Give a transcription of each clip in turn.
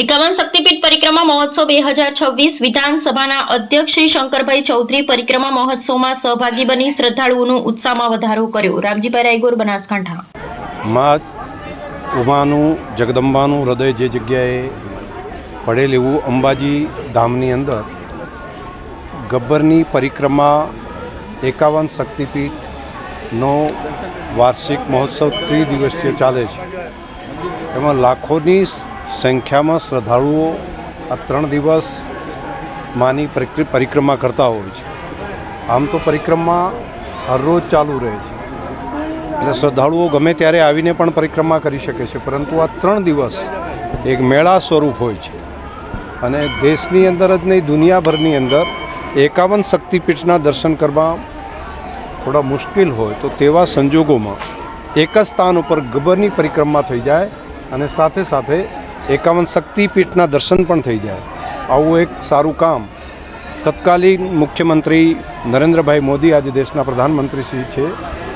એકાવન શક્તિપીઠ પરિક્રમા મહોત્સવ બે હજાર છવ્વીસ વિધાનસભાના અધ્યક્ષ શ્રી શંકરભાઈ ચૌધરી પરિક્રમા મહોત્સવમાં સહભાગી બની શ્રદ્ધાળુઓનો ઉત્સાહમાં વધારો કર્યો. રામજીભાઈ રાયગોર, બનાસકાંઠા. માં ઉમાનું, જગદંબાનું હૃદય જે જગ્યાએ પડેલ એવું અંબાજી ધામની અંદર ગબ્બરની પરિક્રમા એકાવન શક્તિપીઠનો વાર્ષિક મહોત્સવ ત્રિદિવસીય ચાલે છે. એમાં લાખોની સંખ્યામાં શ્રદ્ધાળુઓ આ ત્રણ દિવસ માની પરિક્રમા કરતા હોય છે. આમ તો પરિક્રમા હરરોજ ચાલુ રહે છે. એટલે શ્રદ્ધાળુઓ ગમે ત્યારે આવીને પણ પરિક્રમા કરી શકે છે, પરંતુ આ ત્રણ દિવસ એક મેળા સ્વરૂપ હોય છે. અને દેશની અંદર જ નહીં, દુનિયાભરની અંદર એકાવન શક્તિપીઠના દર્શન કરવા થોડા મુશ્કેલ હોય, તો તેવા સંજોગોમાં એક જ સ્થાન ઉપર ગબ્બરની પરિક્રમા થઈ જાય અને સાથે સાથે એકાવન શક્તિપીઠના દર્શન પણ થઈ જાય. આવું એક સારું કામ. તત્કાલીન મુખ્યમંત્રી નરેન્દ્રભાઈ મોદી આજે દેશના પ્રધાનમંત્રી શ્રી છે.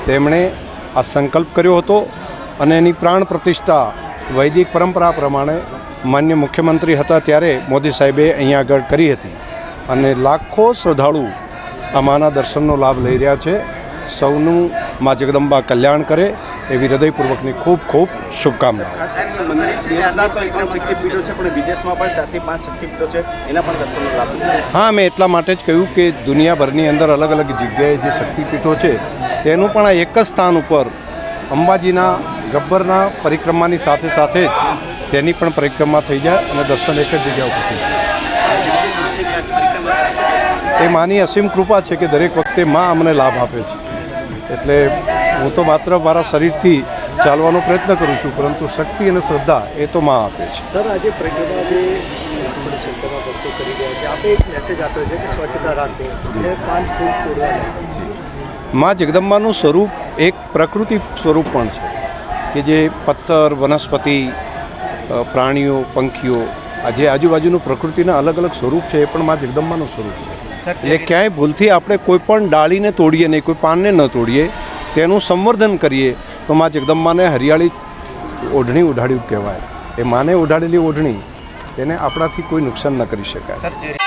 તેમણે આ સંકલ્પ કર્યો હતો અને એની પ્રાણ પ્રતિષ્ઠા વૈદિક પરંપરા પ્રમાણે માન્ય મુખ્યમંત્રી હતા ત્યારે મોદી સાહેબે અહીંયા આગળ કરી હતી. અને લાખો શ્રદ્ધાળુ આ દર્શનનો લાભ લઈ રહ્યા છે. સૌનું મા જગદંબા કલ્યાણ કરે. એવી હૃદયપૂર્વકની ખૂબ ખૂબ શુભકામના. ખાસ કરીને દેશના તો એકાવન શક્તિપીઠો છે પણ વિદેશમાં પણ ચારથી પાંચ શક્તિપીઠો છે એના પણ દર્શનનો લાભ હા મેં એટલા માટે જ કહ્યું કે દુનિયાભરની અંદર અલગ અલગ જગ્યાએ જે શક્તિપીઠો છે તેનું પણ આ એક જ સ્થાન ઉપર અંબાજીના ગબ્બરના પરિક્રમાની સાથે સાથે જ તેની પણ પરિક્રમા થઈ જાય અને દર્શન એક જ જગ્યા ઉપર થઈ જાય. એ માની અસીમ કૃપા છે કે દરેક વખતે માં અમને લાભ આપે છે. એટલે હું તો માત્ર મારા શરીરથી ચાલવાનો પ્રયત્ન કરું છું પરંતુ શક્તિ અને શ્રદ્ધા એ તો માં આપે છે. સર આજે પરિક્રમા જે ભક્તો કરી રહ્યા છે આપણે એક મેસેજ આપ્યો છે કે સ્વચ્છતા રાખો અને પાન ફૂલ તોડવા માં જગદંબાનું સ્વરૂપ એક પ્રકૃતિ સ્વરૂપ પણ છે કે જે પથ્થર વનસ્પતિ પ્રાણીઓ પંખીઓ આ જે આજુબાજુનું પ્રકૃતિના અલગ અલગ સ્વરૂપ છે એ પણ માં જગદંબાનું સ્વરૂપ છે. જે ક્યાંય ભૂલથી આપણે કોઈ પણ ડાળીને તોડીએ નહીં કોઈ પાનને ન તોડીએ તેનું સંવર્ધન કરીએ તો માં જગદંબાને હરિયાળી ઓઢણી ઉઢાડ્યું કહેવાય. એ માને ઉઢાડેલી ઓઢણી તેને આપણાથી કોઈ નુકસાન ન કરી શકાય.